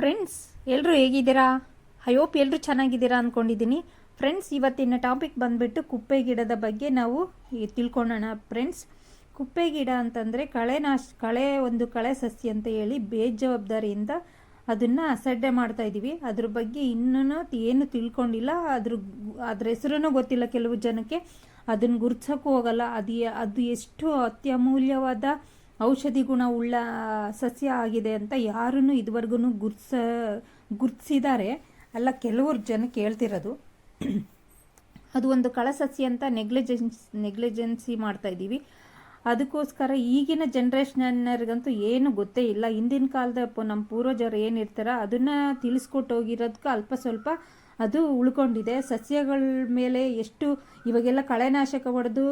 Friends ಎಲ್ಲರೂ ಹೇಗಿದ್ದೀರಾ? I hope ಎಲ್ಲರೂ ಚೆನ್ನಾಗಿದ್ದೀರಾ ಅಂದ್ಕೊಂಡಿದ್ದೀನಿ ಫ್ರೆಂಡ್ಸ್ ಇವತ್ತಿನ ಟಾಪಿಕ್ ಬಂದ್ಬಿಟ್ಟು ಕುಪ್ಪೆ ಗಿಡದ ಬಗ್ಗೆ ನಾವು ತಿಳ್ಕೊಳ್ಳೋಣ. ಫ್ರೆಂಡ್ಸ್ ಕುಪ್ಪೆ ಗಿಡ ಅಂತಂದರೆ ಕಳೆ ನಾಶ, ಕಳೆ ಒಂದು ಕಳೆ ಸಸ್ಯ ಅಂತ ಹೇಳಿ ಬೇಜವಾಬ್ದಾರಿಯಿಂದ ಅದನ್ನು ಅಸಡ್ಡೆ ಮಾಡ್ತಾ ಇದ್ದೀವಿ. ಅದ್ರ ಬಗ್ಗೆ ಇನ್ನೂ ಏನು ತಿಳ್ಕೊಂಡಿಲ್ಲ. ಅದ್ರ ಅದ್ರ ಹೆಸರೂ ಗೊತ್ತಿಲ್ಲ ಕೆಲವು ಜನಕ್ಕೆ. ಅದನ್ನು ಗುರ್ಸೋಕ್ಕೂ ಹೋಗಲ್ಲ. ಅದು ಅದು ಎಷ್ಟು ಅತ್ಯಮೂಲ್ಯವಾದ ಔಷಧಿ ಗುಣ ಉಳ್ಳ ಸಸ್ಯ ಆಗಿದೆ ಅಂತ ಯಾರೂ ಇದುವರೆಗೂ ಗುರ್ಸ, ಗುರ್ತಿಸಿದ್ದಾರೆ. ಅಲ್ಲ, ಕೆಲವರು ಜನ ಕೇಳ್ತಿರೋದು. ಅದು ಒಂದು ಕಳಸಸ್ಯ ಅಂತ ನೆಗ್ಲಿಜೆನ್ಸ್, ನೆಗ್ಲಿಜೆನ್ಸಿ ಮಾಡ್ತಾ ಇದ್ದೀವಿ. ಅದಕ್ಕೋಸ್ಕರ ಈಗಿನ ಜನ್ರೇಷನ್ನರಿಗಂತೂ ಏನು ಗೊತ್ತೇ ಇಲ್ಲ. ಹಿಂದಿನ ಕಾಲದ ನಮ್ಮ ಪೂರ್ವಜರು ಏನಿರ್ತಾರ ಅದನ್ನು ತಿಳಿಸ್ಕೊಟ್ಟೋಗಿರೋದಕ್ಕೆ ಅಲ್ಪ ಸ್ವಲ್ಪ ಅದು ಉಳ್ಕೊಂಡಿದೆ. ಸಸ್ಯಗಳ ಮೇಲೆ ಎಷ್ಟು ಇವಾಗೆಲ್ಲ ಕಳೆನಾಶಕ ಹೊಡೆದು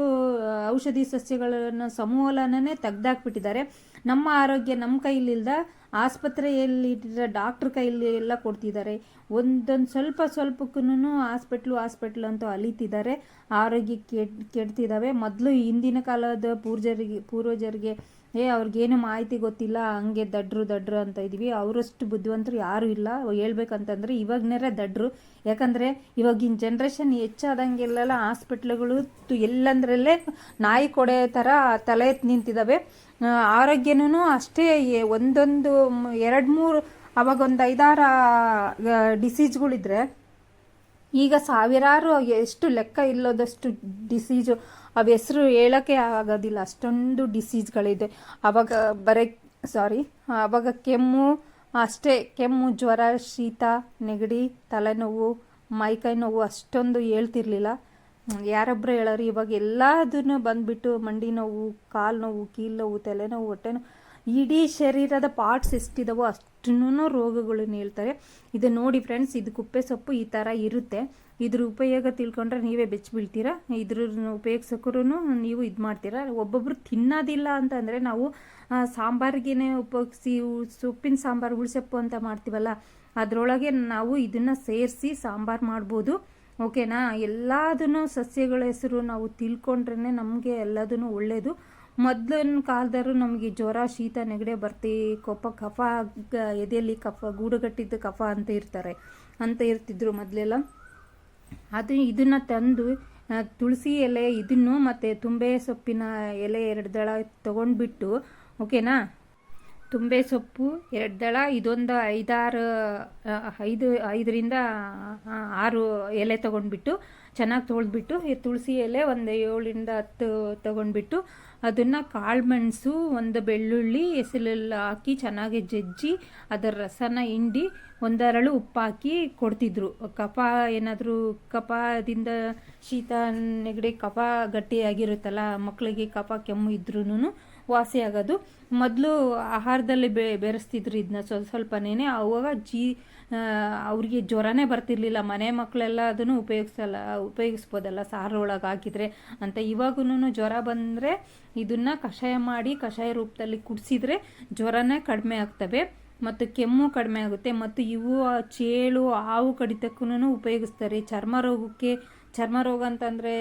ಔಷಧಿ ಸಸ್ಯಗಳನ್ನು ಸಮೂಲನೇ ತೆಗ್ದಾಕ್ಬಿಟ್ಟಿದ್ದಾರೆ. ನಮ್ಮ ಆರೋಗ್ಯ ನಮ್ಮ ಕೈಲಿಲ್ದ ಆಸ್ಪತ್ರೆಯಲ್ಲಿ ಡಾಕ್ಟ್ರ್ ಕೈಲಿ ಎಲ್ಲ ಕೊಡ್ತಿದ್ದಾರೆ. ಒಂದೊಂದು ಸ್ವಲ್ಪ ಸ್ವಲ್ಪಕ್ಕೂ ಹಾಸ್ಪಿಟ್ಲು ಹಾಸ್ಪಿಟ್ಲು ಅಂತ ಅಲಿತಿದ್ದಾರೆ. ಆರೋಗ್ಯ ಕೆಡ್ ಕೆಡ್ತಿದ್ದಾವೆ ಮೊದಲು ಹಿಂದಿನ ಕಾಲದ ಪೂರ್ಜರಿಗೆ, ಪೂರ್ವಜರಿಗೆ ಏ, ಅವ್ರಿಗೇನು ಮಾಹಿತಿ ಗೊತ್ತಿಲ್ಲ, ಹಂಗೆ ದಡ್ರು ದಡ್ರು ಅಂತ ಇದೀವಿ. ಅವರಷ್ಟು ಬುದ್ಧಿವಂತರು ಯಾರೂ ಇಲ್ಲ. ಹೇಳ್ಬೇಕಂತಂದ್ರೆ ಇವಾಗನೇ ದಡ್ರು. ಯಾಕಂದರೆ ಇವಾಗಿನ ಜನ್ರೇಷನ್ ಹೆಚ್ಚಾದಂಗೆಲ್ಲ ಹಾಸ್ಪಿಟ್ಲ್ಗಳು ಎಲ್ಲಂದ್ರಲ್ಲೇ ನಾಯಿ ಕೊಡೆ ಥರ ತಲೆ ಎತ್ತಿ ನಿಂತಿದ್ದಾವೆ ಆರೋಗ್ಯನೂ ಅಷ್ಟೇ ಒಂದೊಂದು ಎರಡು ಮೂರು ಅವಾಗ ಒಂದು ಐದಾರು ಡಿಸೀಸ್ಗಳಿದ್ರೆ ಈಗ ಸಾವಿರಾರು ಎಷ್ಟು ಲೆಕ್ಕ ಇಲ್ಲದಷ್ಟು ಡಿಸೀಸು ಅವ ಹೆಸರು ಹೇಳೋಕ್ಕೆ ಆಗೋದಿಲ್ಲ. ಅಷ್ಟೊಂದು ಡಿಸೀಸ್ಗಳಿದೆ ಅವಾಗ ಬರೀ ಸಾರಿ ಅವಾಗ ಕೆಮ್ಮು, ಅಷ್ಟೇ ಕೆಮ್ಮು, ಜ್ವರ, ಶೀತ, ನೆಗಡಿ, ತಲೆನೋವು ಮೈಕೈ ನೋವು ಅಷ್ಟೊಂದು ಹೇಳ್ತಿರ್ಲಿಲ್ಲ. ಯಾರೊಬ್ಬರು ಹೇಳೋರು ಇವಾಗ ಎಲ್ಲದನ್ನು ಬಂದುಬಿಟ್ಟು ಮಂಡಿ ನೋವು, ಕಾಲು ನೋವು, ಕೀಲು ನೋವು, ತಲೆನೋವು, ಹೊಟ್ಟೆ ನೋವು ಇಡೀ ಶರೀರದ ಪಾರ್ಟ್ಸ್ ಎಷ್ಟಿದಾವೋ ಅಷ್ಟೂ ರೋಗಗಳನ್ನ ಹೇಳ್ತಾರೆ ಇದು ನೋಡಿ ಫ್ರೆಂಡ್ಸ್ ಇದು ಕುಪ್ಪೆ ಸೊಪ್ಪು ಈ ಥರ ಇರುತ್ತೆ. ಇದ್ರ ಉಪಯೋಗ ತಿಳ್ಕೊಂಡ್ರೆ ನೀವೇ ಬೆಚ್ಚಬೀಳ್ತೀರಾ ಇದ್ರ ಉಪಯೋಗಿಸೋಕ್ರೂ ನೀವು ಇದು ಮಾಡ್ತೀರಾ? ಒಬ್ಬೊಬ್ರು ತಿನ್ನೋದಿಲ್ಲ ಅಂತಂದರೆ ನಾವು ಸಾಂಬಾರಿಗೆ ಉಪಯೋಗಿಸಿ ಸೊಪ್ಪಿನ ಸಾಂಬಾರು, ಹುಳ್ಸೊಪ್ಪು ಅಂತ ಮಾಡ್ತೀವಲ್ಲ, ಅದರೊಳಗೆ ನಾವು ಇದನ್ನು ಸೇರಿಸಿ ಸಾಂಬಾರು ಮಾಡ್ಬೋದು. ಓಕೆನಾ ಎಲ್ಲದನ್ನು ಸಸ್ಯಗಳ ಹೆಸರು ನಾವು ತಿಳ್ಕೊಂಡ್ರೇ ನಮಗೆ ಎಲ್ಲದೂ ಒಳ್ಳೆಯದು ಮೊದಲಿನ ಕಾಲದವರು ನಮಗೆ ಜ್ವರ, ಶೀತ, ನೆಗಡಿ ಬರ್ತಿ ಕಫ, ಗ- ಎದೆಯಲ್ಲಿ ಕಫ, ಗೂಡುಗಟ್ಟಿದ್ದು ಕಫ ಅಂತ ಇರ್ತಾರೆ, ಅಂತ ಇರ್ತಿದ್ರು ಮೊದಲೆಲ್ಲ. ಅದು ಇದನ್ನು ತಂದು ತುಳಸಿ ಎಲೆ ಇದನ್ನು ಮತ್ತು ತುಂಬೆ ಸೊಪ್ಪಿನ ಎಲೆ ಎರಡು ದಳ ತೊಗೊಂಡ್ಬಿಟ್ಟು ಓಕೆನಾ ತುಂಬೆ ಸೊಪ್ಪು ಎರಡು ದಳ ಇದೊಂದು ಐದಾರು ಐದು, ಐದರಿಂದ ಆರು ಎಲೆ ತೊಗೊಂಡ್ಬಿಟ್ಟು ಚೆನ್ನಾಗಿ ತೊಳೆದ್ಬಿಟ್ಟು ತುಳಸಿ ಎಲೆ ಒಂದು ಏಳರಿಂದ ಹತ್ತು ತೊಗೊಂಡ್ಬಿಟ್ಟು ಅದನ್ನು ಕಾಳುಮೆಣಸು ಒಂದು ಬೆಳ್ಳುಳ್ಳಿ ಹೆಸಲೆಲ್ಲ ಹಾಕಿ ಚೆನ್ನಾಗಿ ಜಜ್ಜಿ ಅದರ ರಸನ ಹಿಂಡಿ ಒಂದರಳು ಉಪ್ಪು ಹಾಕಿ ಕೊಡ್ತಿದ್ರು. ಕಫ ಏನಾದರೂ ಕಪದಿಂದ ಶೀತ ನೆಗಡಿ, ಕಫ ಗಟ್ಟಿಯಾಗಿರುತ್ತಲ್ಲ ಮಕ್ಕಳಿಗೆ ಕಪ ಕೆಮ್ಮು ಇದ್ರೂ ವಾಸಿ ಆಗೋದು. ಮೊದಲು ಆಹಾರದಲ್ಲಿ ಬೆ, ಬೆರೆಸ್ತಿದ್ರು ಇದನ್ನ ಸ್ವಲ್ಪ ಸ್ವಲ್ಪನೇ ಅವಾಗ ಜೀ ಅವ್ರಿಗೆ ಜ್ವರನೇ ಬರ್ತಿರ್ಲಿಲ್ಲ. ಮನೆ ಮಕ್ಕಳೆಲ್ಲ ಅದನ್ನು ಉಪಯೋಗಿಸಲ್ಲ, ಉಪಯೋಗಿಸ್ಬೋದಲ್ಲ ಸಾರು ಒಳಗೆ ಹಾಕಿದರೆ ಅಂತ. ಇವಾಗೂ ಜ್ವರ ಬಂದರೆ ಇದನ್ನು ಕಷಾಯ ಮಾಡಿ, ಕಷಾಯ ರೂಪದಲ್ಲಿ ಕುಡಿಸಿದ್ರೆ ಜ್ವರನೇ ಕಡಿಮೆ ಆಗ್ತವೆ. ಮತ್ತು ಕೆಮ್ಮು ಕಡಿಮೆ ಆಗುತ್ತೆ. ಮತ್ತು ಇವು ಚೇಳು, ಹಾವು ಕಡಿತಕ್ಕೂ ಉಪಯೋಗಿಸ್ತಾರೆ. ಚರ್ಮ ರೋಗಕ್ಕೆ ಚರ್ಮ ರೋಗ ಅಂತಂದರೆ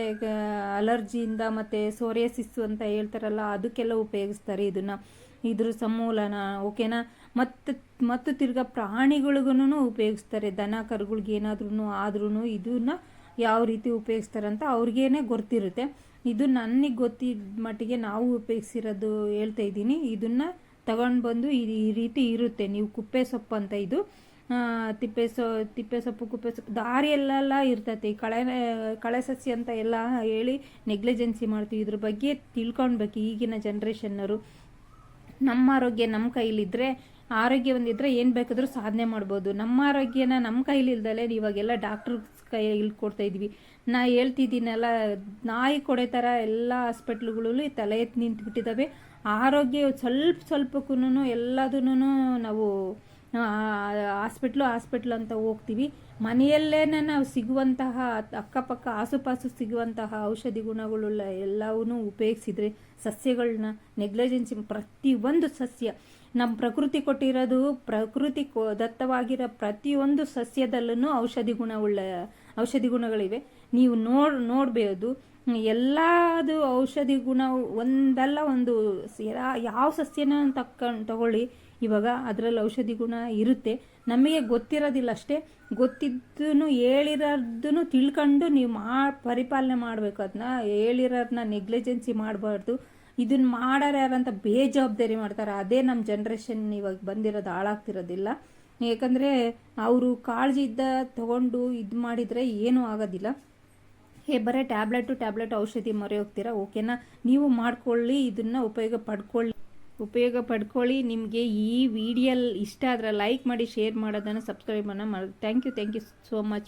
ಅಲರ್ಜಿಯಿಂದ ಮತ್ತು ಸೋರಿಯಸಿಸ್ ಅಂತ ಹೇಳ್ತಾರಲ್ಲ, ಅದಕ್ಕೆಲ್ಲ ಉಪಯೋಗಿಸ್ತಾರೆ ಇದನ್ನು. ಇದ್ರ ಸಮೂಲನ, ಓಕೆನಾ? ಮತ್ತು ಮತ್ತು ತಿರ್ಗಾ ಪ್ರಾಣಿಗಳಿಗೂ ಉಪಯೋಗಿಸ್ತಾರೆ. ದನ, ಕರುಗಳಿಗೆ ಏನಾದ್ರೂ ಆದ್ರೂ ಇದನ್ನ ಯಾವ ರೀತಿ ಉಪಯೋಗಿಸ್ತಾರೆ ಅಂತ ಅವ್ರಿಗೇನೆ ಗೊತ್ತಿರುತ್ತೆ. ಇದು ನನಗೆ ಗೊತ್ತಿದ್ದ ಮಟ್ಟಿಗೆ ನಾವು ಉಪಯೋಗಿಸಿರೋದು ಹೇಳ್ತಾ ಇದ್ದೀನಿ. ಇದನ್ನು ತಗೊಂಡು ಬಂದು ಈ ರೀತಿ ಇರುತ್ತೆ. ನೀವು ಕುಪ್ಪೆ ಸೊಪ್ಪು ಅಂತ ಇದು. ತಿಪ್ಪೆ ಸೊ ತಿಪ್ಪೆ ಸೊಪ್ಪು ಕುಪ್ಪೆ ಸೊಪ್ಪು ದಾರಿಯಲ್ಲೆಲ್ಲ ಇರ್ತೈತಿ. ಕಳೆ ಕಳೆ ಸಸ್ಯ ಅಂತ ಎಲ್ಲ ಹೇಳಿ ನೆಗ್ಲಿಜೆನ್ಸಿ ಮಾಡ್ತೀವಿ. ಇದ್ರ ಬಗ್ಗೆ ತಿಳ್ಕೊಳ್ಬೇಕು ಈಗಿನ ಜನ್ರೇಷನ್ನರು ನಮ್ಮ ಆರೋಗ್ಯ ನಮ್ಮ ಕೈಲಿದ್ದರೆ ಆರೋಗ್ಯ ಒಂದಿದ್ರೆ ಏನು ಬೇಕಾದರೂ ಸಾಧನೆ ಮಾಡ್ಬೋದು. ನಮ್ಮ ಆರೋಗ್ಯನ ನಮ್ಮ ಕೈಲಿಲ್ದಲೆ ಇವಾಗೆಲ್ಲ ಡಾಕ್ಟ್ರ್ ಕೈಯಲ್ಲಿ ಕೊಡ್ತಾ ಇದ್ವಿ ನಾ ಹೇಳ್ತಿದ್ದೀನಲ್ಲ, ನಾಯಿ ಕೊಡೆ ಥರ ಎಲ್ಲ ಹಾಸ್ಪಿಟ್ಲುಗಳಲ್ಲೂ ತಲೆ ಎತ್ತಿ ನಿಂತುಬಿಟ್ಟಿದ್ದಾವೆ ಆರೋಗ್ಯ ಸ್ವಲ್ಪ ಸ್ವಲ್ಪಕ್ಕೂ ಎಲ್ಲದನ್ನೂ ನಾವು ಹಾಸ್ಪಿಟ್ಲು ಹಾಸ್ಪಿಟ್ಲು ಅಂತ ಹೋಗ್ತೀವಿ. ಮನೆಯಲ್ಲೇ ನಾವು ಸಿಗುವಂತಹ ಅಕ್ಕಪಕ್ಕ ಆಸುಪಾಸು ಸಿಗುವಂತಹ ಔಷಧಿ ಗುಣಗಳುಳ್ಳ ಎಲ್ಲವನ್ನೂ ಉಪಯೋಗಿಸಿದರೆ ಸಸ್ಯಗಳನ್ನ ನೆಗ್ಲಿಜೆನ್ಸಿ ಪ್ರತಿಯೊಂದು ಸಸ್ಯ. ನಮ್ಮ ಪ್ರಕೃತಿ ಕೊಟ್ಟಿರೋದು ಪ್ರಕೃತಿ ಕೊ- ದತ್ತವಾಗಿರೋ ಪ್ರತಿಯೊಂದು ಸಸ್ಯದಲ್ಲೂ ಔಷಧಿ ಗುಣವುಳ್ಳ, ಔಷಧಿ ಗುಣಗಳಿವೆ. ನೀವು ನೋಡ್ ನೋಡಬಹುದು ಎಲ್ಲದು ಔಷಧಿ ಗುಣ ಒಂದಲ್ಲ ಒಂದು ಯಾವ ಸಸ್ಯನ ತಕ್ಕೊಂಡು ತಗೊಳ್ಳಿ. ಇವಾಗ ಅದರಲ್ಲಿ ಔಷಧಿ ಗುಣ ಇರುತ್ತೆ. ನಮಗೆ ಗೊತ್ತಿರೋದಿಲ್ಲ ಅಷ್ಟೇ. ಗೊತ್ತಿದ್ದೂ ಹೇಳಿರೋದನ್ನು ತಿಳ್ಕೊಂಡು ನೀವು ಮಾ, ಪರಿಪಾಲನೆ ಮಾಡಬೇಕು. ಅದನ್ನ ಹೇಳಿರೋದನ್ನ ನೆಗ್ಲಿಜೆನ್ಸಿ ಮಾಡಬಾರ್ದು. ಇದನ್ನ ಮಾಡೋರು ಯಾರಂತ ಬೇಜವಾಬ್ದಾರಿ ಮಾಡ್ತಾರೆ. ಅದೇ ನಮ್ಮ ಜನ್ರೇಷನ್ ಇವಾಗ ಬಂದಿರೋದು ಹಾಳಾಗ್ತಿರೋದಿಲ್ಲ. ಯಾಕಂದರೆ ಅವರು ಕಾಳಜಿಯಿಂದ ತಗೊಂಡು ಇದು ಮಾಡಿದರೆ ಏನೂ ಆಗೋದಿಲ್ಲ. ಹೇ, ಬರೀ ಟ್ಯಾಬ್ಲೆಟು, ಟ್ಯಾಬ್ಲೆಟ್ ಔಷಧಿ ಮೊರೆ ಹೋಗ್ತೀರಾ ಓಕೆನಾ? ನೀವು ಮಾಡ್ಕೊಳ್ಳಿ, ಇದನ್ನು ಉಪಯೋಗ ಪಡ್ಕೊಳ್ಳಿ. ಉಪಯೋಗ ಪಡ್ಕೊಳ್ಳಿ. ನಿಮಗೆ ಈ ವಿಡಿಯೋ ಇಷ್ಟ ಆದರೆ ಲೈಕ್ ಮಾಡಿ, ಶೇರ್ ಮಾಡೋದನ್ನು ಸಬ್ಸ್ಕ್ರೈಬ್ ಮಾಡಿ thank you thank you so much.